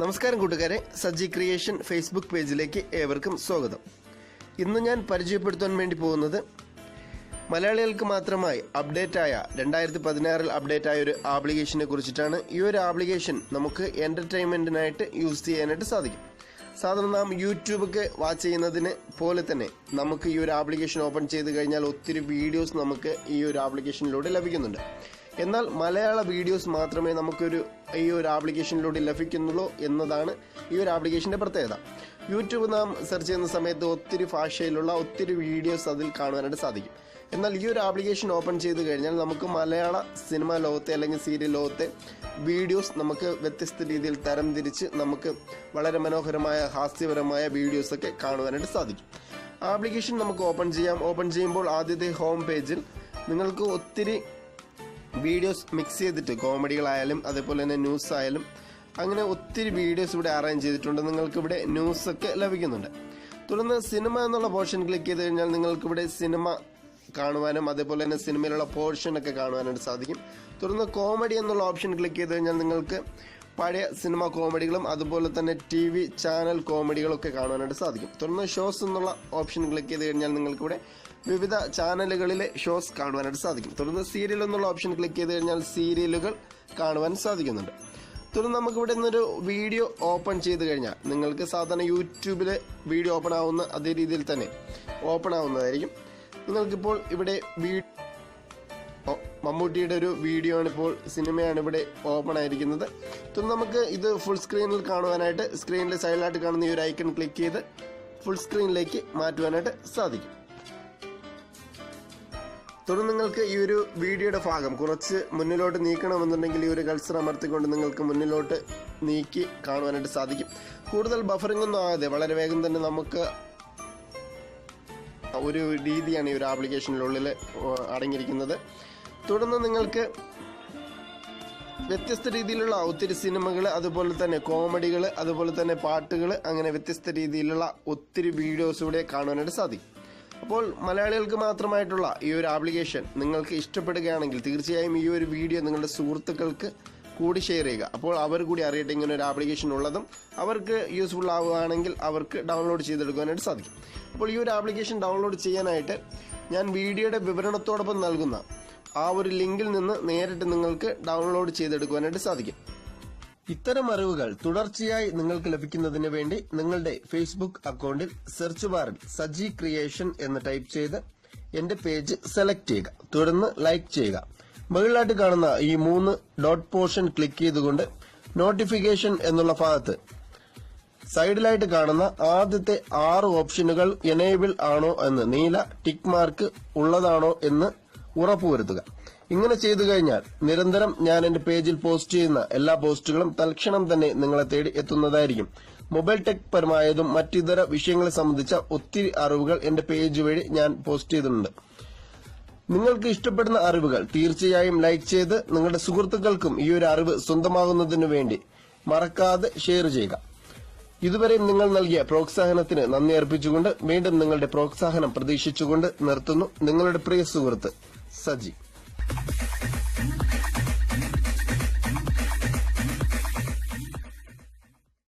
നമസ്കാരം കൂട്ടുകാരെ. Saji creation Facebook പേജിലേക്ക് ഏവർക്കും സ്വാഗതം. ഇന്ന് ഞാൻ പരിചയപ്പെടുത്താൻ വേണ്ടി പോകുന്നത് മലയാളികൾക്ക് മാത്രമായി അപ്ഡേറ്റ് ആയ രണ്ടായിരത്തി പതിനാറിൽ അപ്ഡേറ്റ് ആയ ഒരു ആപ്ലിക്കേഷനെ കുറിച്ചിട്ടാണ് ഈ ഒരു ആപ്ലിക്കേഷൻ നമുക്ക് എന്റർടൈൻമെന്റിനായിട്ട് യൂസ് ചെയ്യാനായിട്ട് സാധിക്കും. സാധാരണ നാം യൂട്യൂബൊക്കെ വാച്ച് ചെയ്യുന്നതിന് പോലെ തന്നെ നമുക്ക് ഈ ഒരു ആപ്ലിക്കേഷൻ ഓപ്പൺ ചെയ്ത് കഴിഞ്ഞാൽ ഒത്തിരി വീഡിയോസ് നമുക്ക് ഈ ഒരു ആപ്ലിക്കേഷനിലൂടെ ലഭിക്കുന്നുണ്ട്. എന്നാൽ മലയാള വീഡിയോസ് മാത്രമേ നമുക്കൊരു ഈ ഒരു ആപ്ലിക്കേഷനിലൂടെ ലഭിക്കുന്നുള്ളൂ എന്നതാണ് ഈ ഒരു ആപ്ലിക്കേഷന്റെ പ്രത്യേകത. യൂട്യൂബ് നാം സെർച്ച് ചെയ്യുന്ന സമയത്ത് ഒത്തിരി ഭാഷയിലുള്ള ഒത്തിരി വീഡിയോസ് അതിൽ കാണുവാനായിട്ട് സാധിക്കും. എന്നാൽ ഈ ഒരു ആപ്ലിക്കേഷൻ ഓപ്പൺ ചെയ്ത് കഴിഞ്ഞാൽ നമുക്ക് മലയാള സിനിമ ലോകത്തെ അല്ലെങ്കിൽ സീരിയൽ ലോകത്തെ വീഡിയോസ് നമുക്ക് വ്യത്യസ്ത രീതിയിൽ തരംതിരിച്ച് നമുക്ക് വളരെ മനോഹരമായ ഹാസ്യപരമായ വീഡിയോസൊക്കെ കാണുവാനായിട്ട് സാധിക്കും. ആപ്ലിക്കേഷൻ നമുക്ക് ഓപ്പൺ ചെയ്യാം. ഓപ്പൺ ചെയ്യുമ്പോൾ ആദ്യത്തെ ഹോം പേജിൽ നിങ്ങൾക്ക് ഒത്തിരി വീഡിയോസ് മിക്സ് ചെയ്തിട്ട് കോമഡികളായാലും അതേപോലെ തന്നെ ന്യൂസ് ആയാലും അങ്ങനെ ഒത്തിരി വീഡിയോസ് ഇവിടെ അറേഞ്ച് ചെയ്തിട്ടുണ്ട്. നിങ്ങൾക്ക് ഇവിടെ ന്യൂസ് ഒക്കെ ലഭിക്കുന്നുണ്ട്. തുടർന്ന് സിനിമ എന്നുള്ള പോർഷൻ ക്ലിക്ക് ചെയ്ത് കഴിഞ്ഞാൽ നിങ്ങൾക്ക് ഇവിടെ സിനിമ കാണുവാനും അതേപോലെ തന്നെ സിനിമയിലുള്ള പോർഷൻ ഒക്കെ കാണുവാനായിട്ട് സാധിക്കും. തുടർന്ന് കോമഡി എന്നുള്ള ഓപ്ഷൻ ക്ലിക്ക് ചെയ്ത് കഴിഞ്ഞാൽ നിങ്ങൾക്ക് പഴയ സിനിമ കോമഡികളും അതുപോലെ തന്നെ ടി വി ചാനൽ കോമഡികളൊക്കെ കാണുവാനായിട്ട് സാധിക്കും. തുടർന്ന് ഷോസ് എന്നുള്ള ഓപ്ഷൻ ക്ലിക്ക് ചെയ്ത് കഴിഞ്ഞാൽ നിങ്ങൾക്ക് ഇവിടെ വിവിധ ചാനലുകളിലെ ഷോസ് കാണുവാനായിട്ട് സാധിക്കും. തുടർന്ന് സീരിയൽ എന്നുള്ള ഓപ്ഷൻ ക്ലിക്ക് ചെയ്ത് കഴിഞ്ഞാൽ സീരിയലുകൾ കാണുവാൻ സാധിക്കുന്നുണ്ട്. തുടർന്ന് നമുക്ക് ഇവിടെ നിന്നൊരു വീഡിയോ ഓപ്പൺ ചെയ്ത് കഴിഞ്ഞാൽ നിങ്ങൾക്ക് സാധാരണ യൂട്യൂബിൽ വീഡിയോ ഓപ്പൺ ആവുന്ന അതേ രീതിയിൽ തന്നെ ഓപ്പൺ ആവുന്നതായിരിക്കും. നിങ്ങൾക്കിപ്പോൾ ഇവിടെ വീ മമ്മൂട്ടിയുടെ ഒരു വീഡിയോ ആണ് ഇപ്പോൾ സിനിമയാണ് ഇവിടെ ഓപ്പൺ ആയിരിക്കുന്നത്. തുടർന്ന് നമുക്ക് ഇത് ഫുൾ സ്ക്രീനിൽ കാണുവാനായിട്ട് സ്ക്രീനിൽ സൈഡിലായിട്ട് കാണുന്ന ഈ ഒരു ഐക്കൺ ക്ലിക്ക് ചെയ്ത് ഫുൾ സ്ക്രീനിലേക്ക് മാറ്റുവാനായിട്ട് സാധിക്കും. തുടർന്ന് നിങ്ങൾക്ക് ഈ ഒരു വീഡിയോയുടെ ഭാഗം കുറച്ച് മുന്നിലോട്ട് നീക്കണമെന്നുണ്ടെങ്കിൽ ഈ ഒരു കൾസർ അമർത്തിക്കൊണ്ട് നിങ്ങൾക്ക് മുന്നിലോട്ട് നീക്കി കാണുവാനായിട്ട് സാധിക്കും. കൂടുതൽ ബഫറിംഗ് ഒന്നും ആകാതെ വളരെ വേഗം തന്നെ നമുക്ക് ഒരു രീതിയാണ് ഈ ഒരു ആപ്ലിക്കേഷനിലുള്ളിൽ അടങ്ങിയിരിക്കുന്നത്. തുടർന്ന് നിങ്ങൾക്ക് വ്യത്യസ്ത രീതിയിലുള്ള ഒത്തിരി സിനിമകൾ അതുപോലെ തന്നെ കോമഡികൾ അതുപോലെ തന്നെ പാട്ടുകൾ അങ്ങനെ വ്യത്യസ്ത രീതിയിലുള്ള ഒത്തിരി വീഡിയോസ് ഇവിടെ കാണുവാനായിട്ട് സാധിക്കും. അപ്പോൾ മലയാളികൾക്ക് മാത്രമായിട്ടുള്ള ഈ ഒരു ആപ്ലിക്കേഷൻ നിങ്ങൾക്ക് ഇഷ്ടപ്പെടുകയാണെങ്കിൽ തീർച്ചയായും ഈ ഒരു വീഡിയോ നിങ്ങളുടെ സുഹൃത്തുക്കൾക്ക് കൂടി ഷെയർ ചെയ്യുക. അപ്പോൾ അവർ കൂടി അറിയട്ടെ ഇങ്ങനെ ഒരു ആപ്ലിക്കേഷൻ ഉള്ളതും അവർക്ക് യൂസ്ഫുൾ ആവുകയാണെങ്കിൽ അവർക്ക് ഡൗൺലോഡ് ചെയ്തെടുക്കാനായിട്ട് സാധിക്കും. അപ്പോൾ ഈ ഒരു ആപ്ലിക്കേഷൻ ഡൗൺലോഡ് ചെയ്യാനായിട്ട് ഞാൻ വീഡിയോയുടെ വിവരണത്തോടൊപ്പം നൽകുന്ന ആ ഒരു ലിങ്കിൽ നിന്ന് നേരിട്ട് നിങ്ങൾക്ക് ഡൗൺലോഡ് ചെയ്തെടുക്കുവാനായിട്ട് സാധിക്കും. ഇത്തരം അറിവുകൾ തുടർച്ചയായി നിങ്ങൾക്ക് ലഭിക്കുന്നതിന് വേണ്ടി നിങ്ങളുടെ ഫേസ്ബുക്ക് അക്കൗണ്ടിൽ സെർച്ച് ബാറിൽ സജി ക്രിയേഷൻ എന്ന് ടൈപ്പ് ചെയ്ത് എന്റെ പേജ് സെലക്ട് ചെയ്യുക. തുടർന്ന് ലൈക്ക് ചെയ്യുക. മുകളിലായിട്ട് കാണുന്ന ഈ മൂന്ന് ഡോട്ട് പോർഷൻ ക്ലിക്ക് ചെയ്തുകൊണ്ട് നോട്ടിഫിക്കേഷൻ എന്നുള്ള ഭാഗത്ത് സൈഡിലായിട്ട് കാണുന്ന ആദ്യത്തെ ആറ് ഓപ്ഷനുകൾ എനേബിൾ ആണോ എന്ന് നീല ടിക്ക് മാർക്ക് ഉള്ളതാണോ എന്ന് ഉറപ്പുവരുത്തുക. ഇങ്ങനെ ചെയ്തു കഴിഞ്ഞാൽ നിരന്തരം ഞാൻ എന്റെ പേജിൽ പോസ്റ്റ് ചെയ്യുന്ന എല്ലാ പോസ്റ്റുകളും തൽക്ഷണം തന്നെ നിങ്ങളെ തേടി എത്തുന്നതായിരിക്കും. മൊബൈൽ ടെക് പരമായതും മറ്റിതര വിഷയങ്ങളെ സംബന്ധിച്ച ഒത്തിരി അറിവുകൾ എന്റെ പേജ് വഴി ഞാൻ പോസ്റ്റ് ചെയ്തിട്ടുണ്ട്. നിങ്ങൾക്ക് ഇഷ്ടപ്പെടുന്ന അറിവുകൾ തീർച്ചയായും ലൈക്ക് ചെയ്ത് നിങ്ങളുടെ സുഹൃത്തുക്കൾക്കും ഈ ഒരു അറിവ് സ്വന്തമാകുന്നതിനു വേണ്ടി മറക്കാതെ ഷെയർ ചെയ്യുക. ഇതുവരെയും നിങ്ങൾ നൽകിയ പ്രോത്സാഹനത്തിന് നന്ദി അർപ്പിച്ചുകൊണ്ട് വീണ്ടും നിങ്ങളുടെ പ്രോത്സാഹനം പ്രതീക്ഷിച്ചുകൊണ്ട് നിർത്തുന്നു നിങ്ങളുടെ പ്രിയ സുഹൃത്ത് സജി.